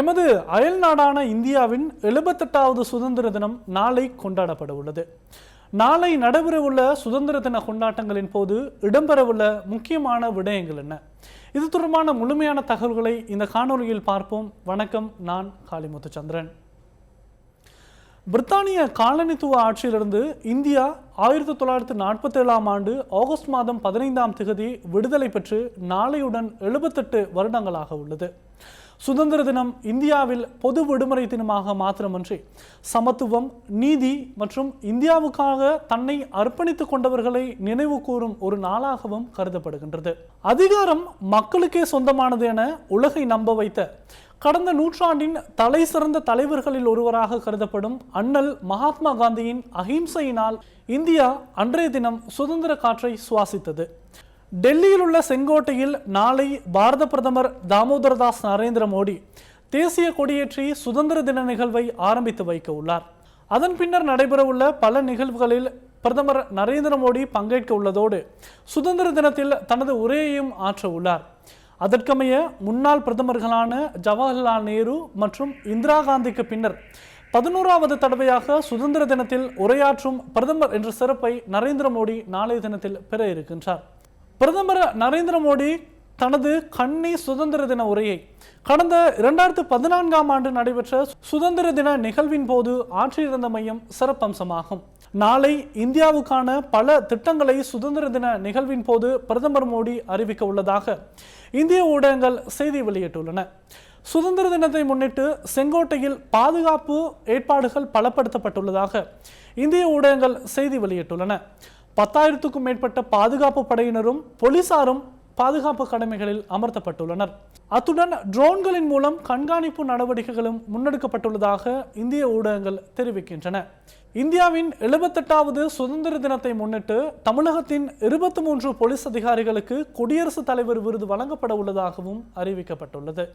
எமது அயல் நாடான இந்தியாவின் எழுபத்தெட்டாவது சுதந்திர தினம் நாளை கொண்டாடப்பட உள்ளது. நாளை நடைபெறவுள்ள சுதந்திர தின கொண்டாட்டங்களின் போது இடம்பெறவுள்ள முக்கியமான விடயங்கள் என்ன? இது தொடர்பான முழுமையான தகவல்களை இந்த காணொளியில் பார்ப்போம். வணக்கம் நான் காளிமுத்துச்சந்திரன். பிரித்தானிய காலனித்துவ ஆட்சியிலிருந்து இந்தியா ஆயிரத்தி தொள்ளாயிரத்தி நாற்பத்தி ஏழாம் ஆண்டு ஆகஸ்ட் மாதம் பதினைந்தாம் திகதி விடுதலை பெற்று நாளையுடன் எழுபத்தெட்டு வருடங்களாக உள்ளது. சுதந்திர தினம் இந்தியாவில் பொது விடுமுறை தினமாக மாத்திரமன்றி சமத்துவம் நீதி மற்றும் இந்தியாவுக்காக தன்னை அர்ப்பணித்துக் கொண்டவர்களை நினைவு கூறும் ஒரு நாளாகவும் கருதப்படுகின்றது. அதிகாரம் மக்களுக்கே சொந்தமானது என உலகை நம்ப வைத்த கடந்த நூற்றாண்டின் தலை சிறந்த தலைவர்களில் ஒருவராக கருதப்படும் அண்ணல் மகாத்மா காந்தியின் அஹிம்சையினால் இந்தியா அன்றைய தினம் சுதந்திர காற்றை சுவாசித்தது. டெல்லியில் உள்ள செங்கோட்டையில் நாளை பாரத பிரதமர் தாமோதரதாஸ் நரேந்திர மோடி தேசிய கொடியேற்றி சுதந்திர தின நிகழ்வை ஆரம்பித்து வைக்க உள்ளார். அதன் பின்னர் நடைபெறவுள்ள பல நிகழ்வுகளில் பிரதமர் நரேந்திர மோடி பங்கேற்க உள்ளதோடு சுதந்திர தினத்தில் தனது உரையையும் ஆற்ற உள்ளார். அதற்கமைய முன்னாள் பிரதமர்களான ஜவஹர்லால் நேரு மற்றும் இந்திரா காந்திக்கு பின்னர் பதினோராவது தடவையாக சுதந்திர தினத்தில் உரையாற்றும் பிரதமர் என்ற சிறப்பை நரேந்திர மோடி நாளைய தினத்தில் பெற இருக்கின்றார். பிரதமர் நரேந்திர மோடி தனது கன்னி சுதந்திர தின உரையை கடந்த இரண்டாயிரத்து பதினான்காம் ஆண்டு நடைபெற்ற சுதந்திர தின நிகழ்வின் போது ஆற்றியிருந்தமையும் சிறப்பம்சமாகும். நாளை இந்தியாவுக்கான பல திட்டங்களை சுதந்திர தின நிகழ்வின் போது பிரதமர் மோடி அறிவிக்க உள்ளதாக இந்திய ஊடகங்கள் செய்தி வெளியிட்டுள்ளன. சுதந்திர தினத்தை முன்னிட்டு செங்கோட்டையில் பாதுகாப்பு ஏற்பாடுகள் பலப்படுத்தப்பட்டுள்ளதாக இந்திய ஊடகங்கள் செய்தி வெளியிட்டுள்ளன. பத்தாயிரத்துக்கும் மேற்பட்ட பாதுகாப்பு படையினரும் போலீசாரும் பாதுகாப்பு கடமைகளில் அமர்த்தப்பட்டுள்ளனர். அத்துடன் ட்ரோன்களின் மூலம் கண்காணிப்பு நடவடிக்கைகளும் முன்னெடுக்கப்பட்டுள்ளதாக இந்திய ஊடகங்கள் தெரிவிக்கின்றன. இந்தியாவின் எழுபத்தெட்டாவது சுதந்திர தினத்தை முன்னிட்டு தமிழகத்தின் இருபத்தி மூன்று போலீஸ் அதிகாரிகளுக்கு குடியரசுத் தலைவர் விருது வழங்கப்பட உள்ளதாகவும் அறிவிக்கப்பட்டுள்ளது.